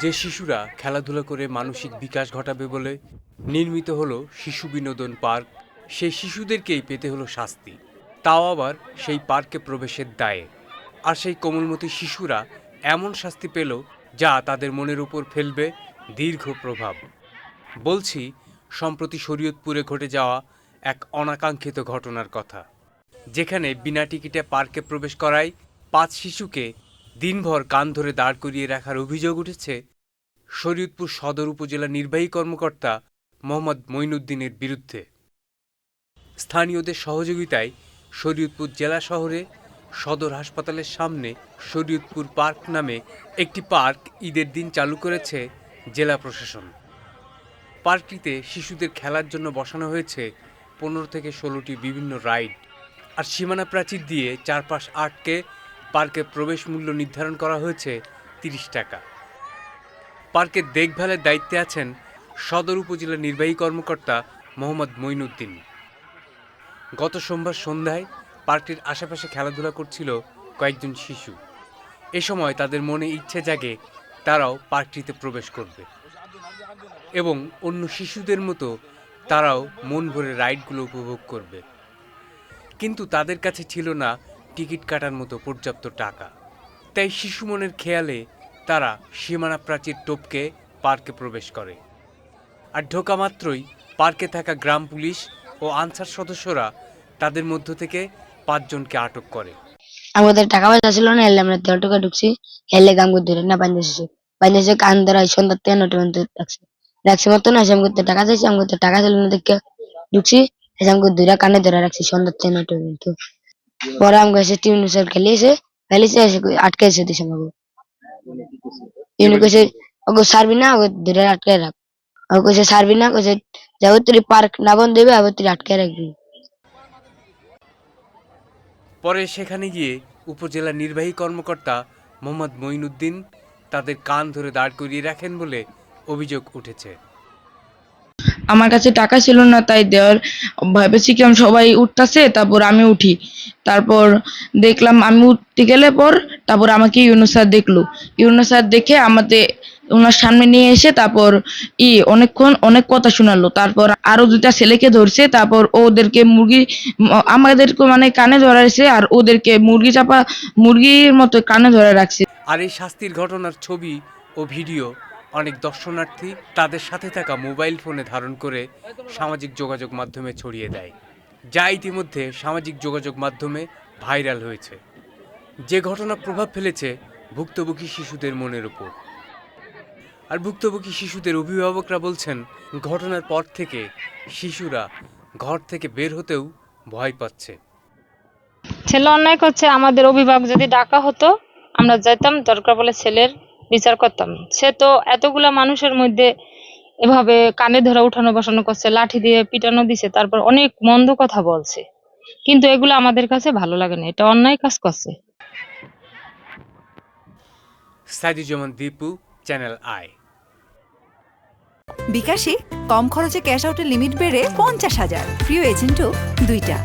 যে শিশুরা খেলাধুলা করে মানসিক বিকাশ ঘটাবে বলে নির্মিত হলো শিশু বিনোদন পার্ক, সেই শিশুদেরকেই পেতে হলো শাস্তি। তাও আবার সেই পার্কে প্রবেশের দায়ে। আর সেই কোমলমতি শিশুরা এমন শাস্তি পেল যা তাদের মনের উপর ফেলবে দীর্ঘ প্রভাব। বলছি, সম্প্রতি শরীয়তপুরে ঘটে যাওয়া এক অনাকাঙ্ক্ষিত ঘটনার কথা। যেখানে বিনা টিকিটে পার্কে প্রবেশ করায় পাঁচ শিশুকে দিনভর কান ধরে দাঁড় করিয়ে রাখার অভিযোগ উঠেছে শরীয়তপুর সদর উপজেলা নির্বাহী কর্মকর্তা মোহাম্মদ মঈনুদ্দিনের বিরুদ্ধে। স্থানীয়দের সহযোগিতায় শরীয়তপুর জেলা শহরে সদর হাসপাতালের সামনে শরীয়তপুর পার্ক নামে একটি পার্ক ঈদের দিন চালু করেছে জেলা প্রশাসন। পার্কটিতে শিশুদের খেলার জন্য বসানো হয়েছে পনেরো থেকে ষোলোটি বিভিন্ন রাইড। আর সীমানা প্রাচীর দিয়ে চারপাশ আটকে পার্কের প্রবেশ মূল্য নির্ধারণ করা হয়েছে তিরিশ টাকা। পার্কের দেখভালের দায়িত্বে আছেন সদর উপজেলা নির্বাহী কর্মকর্তা মোহাম্মদ মঈনুদ্দিন। গত সোমবার সন্ধ্যায় পার্কটির আশেপাশে খেলাধুলা করছিল কয়েকজন শিশু। এ সময় তাদের মনে ইচ্ছে জাগে তারাও পার্কটিতে প্রবেশ করবে এবং অন্য শিশুদের মতো তারাও মন ভরে রাইডগুলো উপভোগ করবে। কিন্তু তাদের কাছে ছিল না টিকিট কাটার মতো পর্যাপ্ত টাকা। তাই শিশু মনের খেয়ালে তারা সীমানা প্রাচীর টপকে পার্কে প্রবেশ করে। আর ঢোকা মাত্রই পার্কে থাকা গ্রাম পুলিশ ও আনসার সদস্যরা তাদের মধ্য থেকে পাঁচজনকে আটক করে। আমাদের টাকা পয়সা ছিল না, এলে আমরা তেল টাকা ঢুকছি, হেলে গাম ধরে, না বাইন্দে শেষে। কান ধরা সন্ধ্যার থেকে নটা পর্যন্ত রাখছে। রাখছি মতো না আমি করতে টাকা চাইছি আমি করতে টাকা ছিল না দেখে ঢুকছি আমাকে দুইটা কানে ধরে রাখছি, সন্ধ্যার থেকে নটা পর্যন্ত। পরে আমাকে এসে টিম স্যার খেলিয়েছে খেলিয়েছে, এসে আটকে এসে দিছে আমাকে ইউনি কইছে ওকে সারবি না ওকে ধরে আটকে রাখ। ওকে কইছে সারবি না, কইছে যাব তুই পার্ক না বন্ধ দেবে আবার তুই আটকে রাখবি। পরে সেখানে গিয়ে উপজেলা নির্বাহী কর্মকর্তা মোহাম্মদ মঈনুদ্দিন তাদের কান ধরে দাঁড় করিয়ে রাখেন বলে অভিযোগ উঠেছে। আমার কাছে টাকা ছিল না, তাই দেওয়ার ভেবেছি কি আমি সবাই উঠতেছে? তারপর আমি উঠি। তারপর দেখলাম আমি উঠতে গেলে পর তারপর আমাকে ইউনু স্যার দেখল। ইউনু স্যার দেখে আমাদের ওনার সামনে নিয়ে এসে তারপর ই অনেকক্ষণ অনেক কথা শোনালো। তারপর আরও দুটা ছেলেকে ধরছে, তারপর ওদেরকে মুরগি, আমাদেরকে মানে কানে ধরাইছে আর ওদেরকে মুরগি চাপা, মুরগির মতো কানে ধরে রাখছে। আর এই শাস্তির ঘটনার ছবি ও ভিডিও অনেক দর্শনার্থী তাদের সাথে থাকা মোবাইল ফোনে ধারণ করে সামাজিক যোগাযোগ মাধ্যমে ছড়িয়ে দেয়, যা ইতিমধ্যে সামাজিক যোগাযোগ মাধ্যমে ভাইরাল হয়েছে। যে ঘটনা প্রভাব ফেলেছে ভুক্তভোগী শিশুদের মনের উপর। আর ভুক্তভোগী শিশুদের অভিভাবকরা বলছেন, ঘটনার পর থেকে শিশুরা ঘর থেকে বের হতেও ভয় পাচ্ছে। ছেলে অন্যায় করছে, আমাদের অভিভাবক যদি ডাকা হতো, আমরা যেতাম দরকার বলে ছেলের বিচার করতাম। সে তো এতগুলা মানুষের মধ্যে এভাবে কানে ধরে উঠানো বসানো করছে লাঠি দিয়ে পিটানো দিছে তারপর অনেক মন্দ কথা বলছে। কিন্তু এগুলো আমাদের কাছে ভালো লাগে না এটা অন্যায় কাজ করছে। Saiduzzaman Dipu channel I. বিকাশে কম খরচে ক্যাশ আউটের লিমিট বেড়ে পঞ্চাশ হাজার প্রিয় এজেন্টও দুইটা।